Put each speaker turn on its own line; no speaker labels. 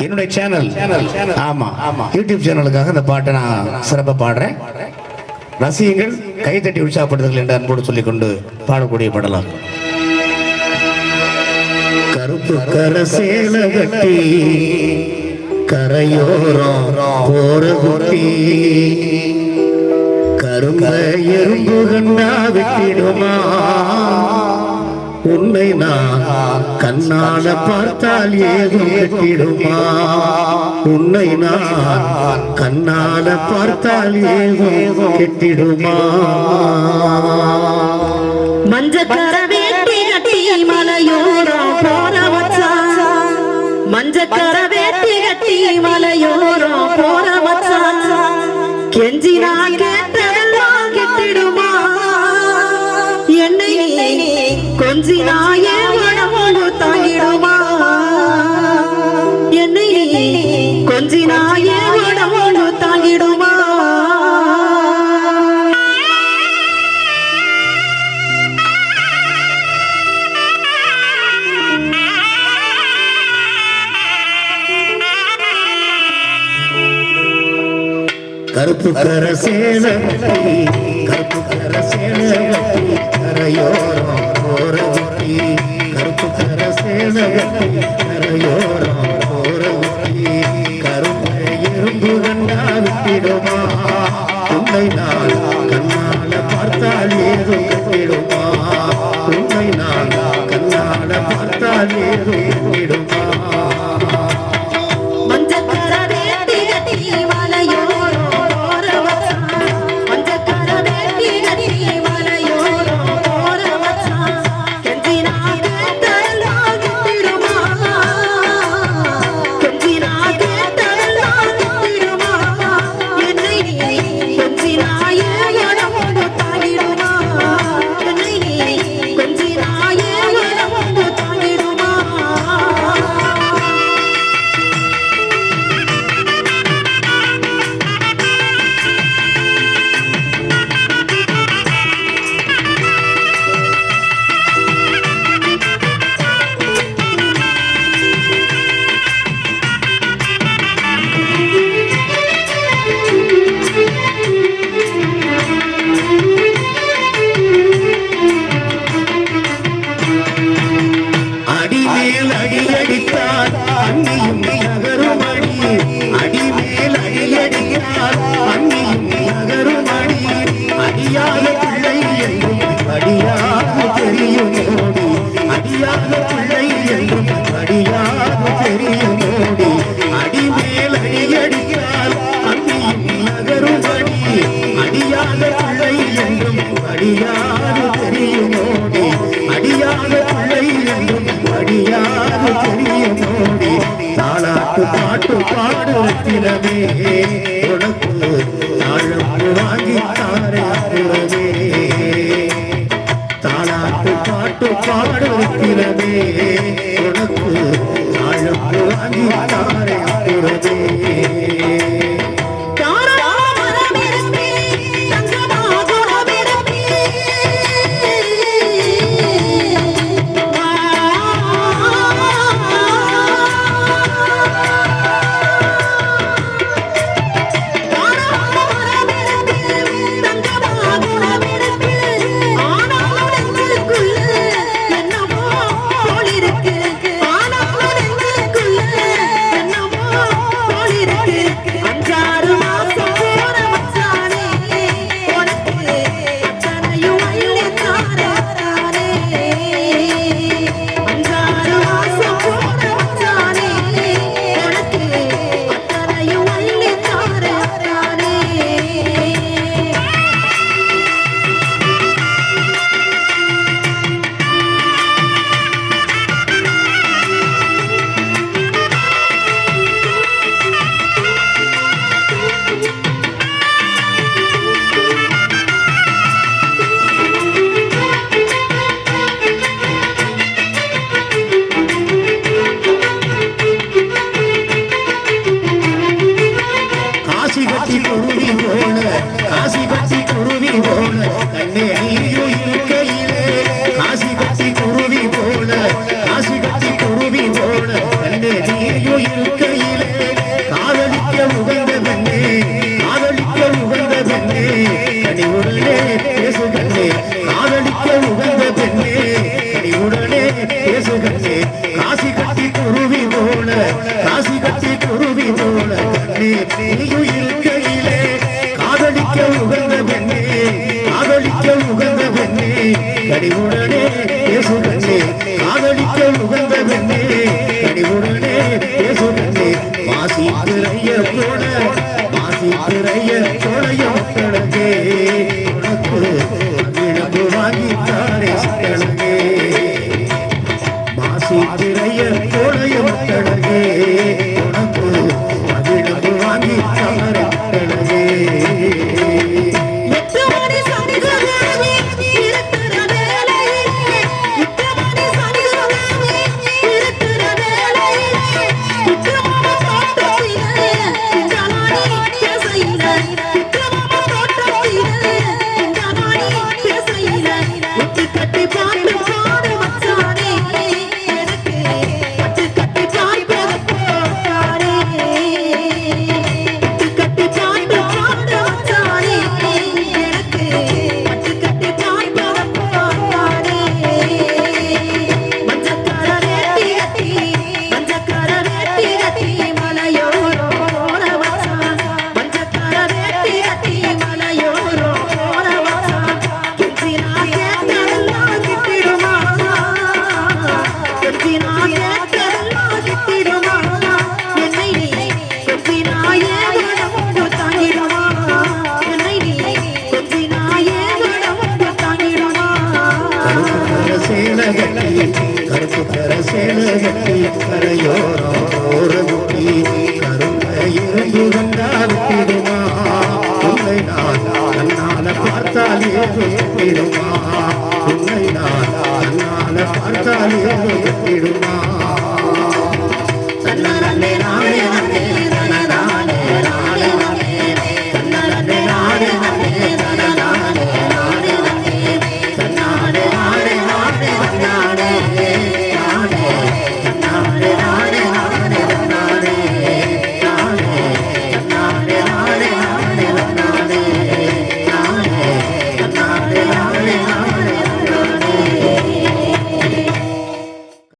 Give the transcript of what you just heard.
என்னுடைய சேனல் ஆமா. ஆமா. யூடியூப் சேனலுக்காக இந்த பாட்டை நான் சிறப்பாக பாடுறேன். ரசிகங்கள் கைத்தட்டி உற்சாகப்படுத்துங்கள் என்று அன்போடு சொல்லிக்கொண்டு பாடக்கூடிய பாடலாம். கருப்பு கரசேல கட்டி கரையோரம் போற குட்டி கரும்ப எறும்பு கண்டா விட்டிடுமா? உன்னை நான் கண்ணால பார்த்தால் ஏதோ கட்டிடுமா? உன்னை நான் கண்ணால பார்த்தால் ஏதோ கெட்டிடுமா?
மஞ்சக்கார வேட்டி கட்டி மலையோரம் போற வச்சா மஞ்சக்கார வேட்டி கட்டி மலையோரம் போற வச்சா கெஞ்சி கொஞ்சி நாயே தாங்கிடுமா? என்னை கொஞ்சினாயே கொஞ்சி தாங்கிடுமா?
கருப்பு கர சேல கருப்பு கர சேல கரையோரம் போறது. கரையோரம் போற குட்டி கரும்பு எறும்பு கண்டா விட்டிடுமா உன்னை நான் கண்ணால பார்த்தால் ஏதும் உன்னை நான் கண்ணால பார்த்தால் என்றும் அடியாக தெரியும் ஓடி அடியாத பிள்ளை என்றும் அடியாக தெரியும் ஓடி தாளாட்டு பாட்டு பாடு ரத்தினமே உனக்கு தாழம்பு வாங்கி தாரே அப்புறமே தாளாட்டு பாட்டு பாடு ரத்தினமே உனக்கு தாழம்பு வாங்கி தாரே அப்புறமே குருவி போல காசி பத்தி குருவி போல கண்ணே ஐயோ இருக்கையிலே காசி பத்தி குருவி போல காசி பத்தி குருவி போல கண்ணே ஐயோ இருக்கையிலே. காதலிக்க உகந்த காதலிக்க உகந்த பெண்ணே உடனே பேசு காதலிக்க உகந்த பெண்ணே உடனே பேசு காசி கட்டி குருவி போல காசி கட்டி குருவி போல கண்ணே நீயும் இருக்கை கனிவுடனே பேசுகண்ணே காதலிக்க உகந்த பெண்ணே கனிவுடனே பேசுகண்ணே மாசி திரைய போல மாசி திரைய போலைய மக்களுக்கே உனக்கு விளக்கு வாங்கி தாரே சிக்கலுக்கே திரைய போலைய மக்களுக்கே. கரையோரம் ஓரகுட்டி கரும்ப இரும்பு விட்டிடுமா உன்னை நான் கண்ணால பார்த்தாலே விட்டிடுமா உன்னை நான் கண்ணால பார்த்தாலே விட்டிடுமா